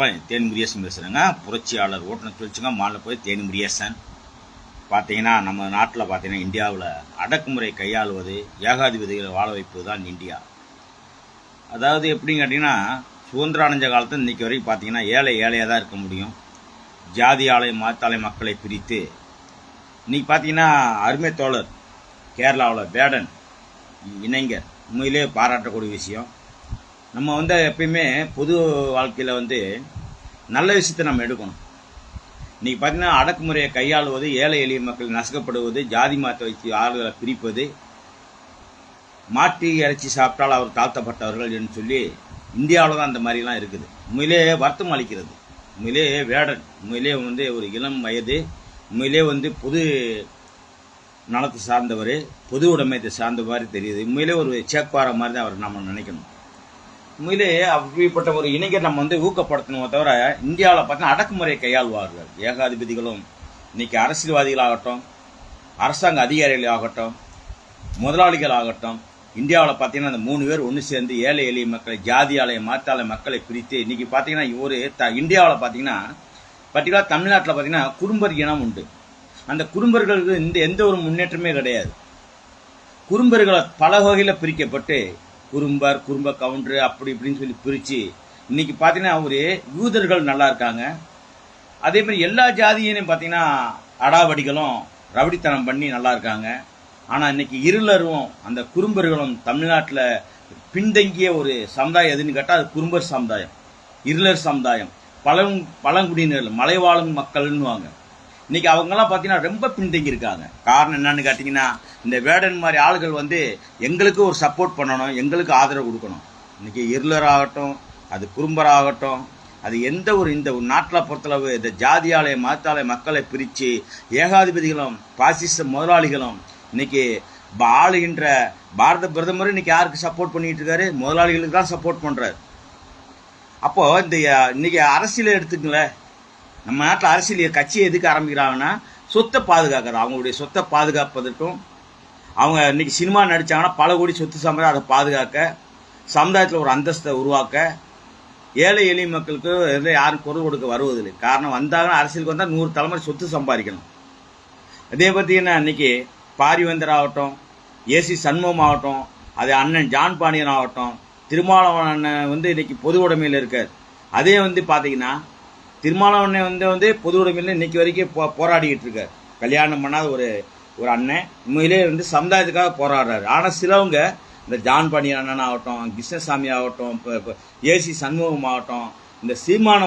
வணக்கம் தேனி முரியசன் பேசுகிறேங்க புரட்சியாளர் ஓட்டுநர் தொழிற்சங்கம் மாநில போய் தேனி முரியசன் பார்த்தீங்கன்னா நம்ம நாட்டில் பார்த்தீங்கன்னா இந்தியாவில் அடக்குமுறை கையாளுவது ஏகாதிபதிகளை வாழ வைப்பது தான் இந்தியா. அதாவது எப்படின்னு கேட்டிங்கன்னா சுதந்திரம் அடைஞ்ச காலத்தில் இன்றைக்கி வரைக்கும் பார்த்தீங்கன்னா ஏழை ஏழையாக தான் இருக்க முடியும். ஜாதி ஆலை மாத்தாலை மக்களை பிரித்து இன்றைக்கி பார்த்தீங்கன்னா அருமை தோழர் கேரளாவில் வேடன் இணைஞர். உண்மையிலே பாராட்டக்கூடிய விஷயம். நம்ம வந்து எப்பயுமே பொது வாழ்க்கையில் வந்து நல்ல விஷயத்தை நம்ம எடுக்கணும். இன்றைக்கி பார்த்தீங்கன்னா அடக்குமுறையை கையாளுவது ஏழை எளிய மக்கள் நசுக்கப்படுவது ஜாதி மாற்ற வைத்து ஆளுகளை பிரிப்பது மாட்டி இறைச்சி சாப்பிட்டால் அவர் தாழ்த்தப்பட்டவர்கள் என்று சொல்லி இந்தியாவில் தான் அந்த மாதிரிலாம் இருக்குது. உண்மையிலே வருத்தம் அளிக்கிறது. உண்மையிலே வேடன். உண்மையிலே வந்து ஒரு இளம் வயது. உண்மையிலே வந்து பொது நலத்தை சார்ந்தவர் பொது உடைமையத்தை சார்ந்த மாதிரி தெரியுது. உண்மையிலே ஒரு சேக்குவார மாதிரி தான் அவர் நம்ம நினைக்கணும். உண்மையிலே அப்படிப்பட்ட ஒரு இணைஞர் நம்ம வந்து ஊக்கப்படுத்தணுமே தவிர இந்தியாவில் பார்த்தீங்கன்னா அடக்குமுறையை கையாள்வார்கள். ஏகாதிபதிகளும் இன்னைக்கு அரசியல்வாதிகளாகட்டும் அரசாங்க அதிகாரிகள் ஆகட்டும் முதலாளிகள் ஆகட்டும் இந்தியாவில் பார்த்தீங்கன்னா அந்த மூணு பேர் ஒன்று சேர்ந்து ஏழை எளிய மக்களை ஜாதியாலய மாற்றாலய மக்களை பிரித்து இன்னைக்கு பார்த்தீங்கன்னா ஒரு த இந்தியாவில் பார்த்தீங்கன்னா பர்டிகுலர் தமிழ்நாட்டில் பார்த்தீங்கன்னா குறும்பர் இனம் உண்டு. அந்த குறும்பர்களுக்கு இந்த எந்த ஒரு முன்னேற்றமே கிடையாது. குறும்பர்களை பல வகையில் பிரிக்கப்பட்டு குறும்பர் குறும்ப கவுண்டரு அப்படி இப்படின்னு சொல்லி பிரித்து இன்றைக்கி பார்த்தீங்கன்னா ஒரு யூதர்கள் நல்லா இருக்காங்க. அதே மாதிரி எல்லா ஜாதியினையும் பார்த்தீங்கன்னா அடாவடிகளும் ரவுடித்தனம் பண்ணி நல்லா இருக்காங்க. ஆனால் இன்னைக்கு இருளரும் அந்த குறும்பர்களும் தமிழ்நாட்டில் பின்தங்கிய ஒரு சமுதாயம் எதுன்னு கேட்டால் அது குறும்பர் சமுதாயம் இருளர் சமுதாயம். பழங் பழங்குடியினர் மலைவாழும் மக்கள்னுவாங்க. இன்றைக்கி அவங்கெல்லாம் பார்த்தீங்கன்னா ரொம்ப பின்தங்கி இருக்காங்க காரணம் என்னன்னு கேட்டிங்கன்னா இந்த வேடன் மாதிரி ஆளுகள் வந்து எங்களுக்கு ஒரு சப்போர்ட் பண்ணணும் எங்களுக்கு ஆதரவு கொடுக்கணும். இன்றைக்கி இருளர் ஆகட்டும் அது குறும்பராகட்டும் அது எந்த ஒரு இந்த நாட்டில் பொறுத்தளவு இந்த ஜாதியாலே மதத்தாலே மக்களை பிரித்து ஏகாதிபதிகளும் பாசிச முதலாளிகளும் இன்னைக்கு ப- ஆளுகின்ற பாரத பிரதமர் இன்றைக்கி யாருக்கு சப்போர்ட் பண்ணிகிட்டு இருக்காரு? முதலாளிகளுக்கு தான் சப்போர்ட் பண்ணுறாரு அப்போது இந்த இன்றைக்கி அரசியலை எடுத்துக்கங்களேன். நம்ம நாட்டில் அரசியல் கட்சி எதுக்கு ஆரம்பிக்கிறாங்கன்னா சொத்தை பாதுகாக்கிறது. அவங்களுடைய சொத்தை பாதுகாப்பதற்கும் அவங்க இன்றைக்கி சினிமா நடித்தாங்கன்னா பல கோடி சொத்து சம்பளம் அதை பாதுகாக்க சமுதாயத்தில் ஒரு அந்தஸ்தை உருவாக்க ஏழை எளிய மக்களுக்கு எதில் யாரும் குரல் கொடுக்க வருவதில்லை. காரணம் வந்தாங்கன்னா அரசியலுக்கு வந்தால் நூறு தலைமுறை சொத்து சம்பாதிக்கணும். அதே பார்த்தீங்கன்னா இன்றைக்கி பாரிவேந்தர் ஆகட்டும் ஏசி சண்முகம் ஆகட்டும் அது அண்ணன் ஜான் பாண்டியன் ஆகட்டும் திருமாவளவன் அண்ணன் வந்து இன்றைக்கி பொது உடைமையில் இருக்கார். அதே வந்து பார்த்தீங்கன்னா திருமாவளவன் வந்து வந்து பொது உடைமையில் இன்றைக்கி வரைக்கும் போ போராடிக்கிட்டு இருக்கார். கல்யாணம் பண்ணாத ஒரு ஒரு அண்ணன். உண்மையிலே வந்து சமுதாயத்துக்காக போராடுறாரு. ஆனால் சிலவங்க இந்த ஜான் பாண்டியன் அண்ணன் ஆகட்டும் கிருஷ்ணசாமி ஆகட்டும் இப்போ ஏசி சண்முகம் ஆகட்டும் இந்த சீமானம்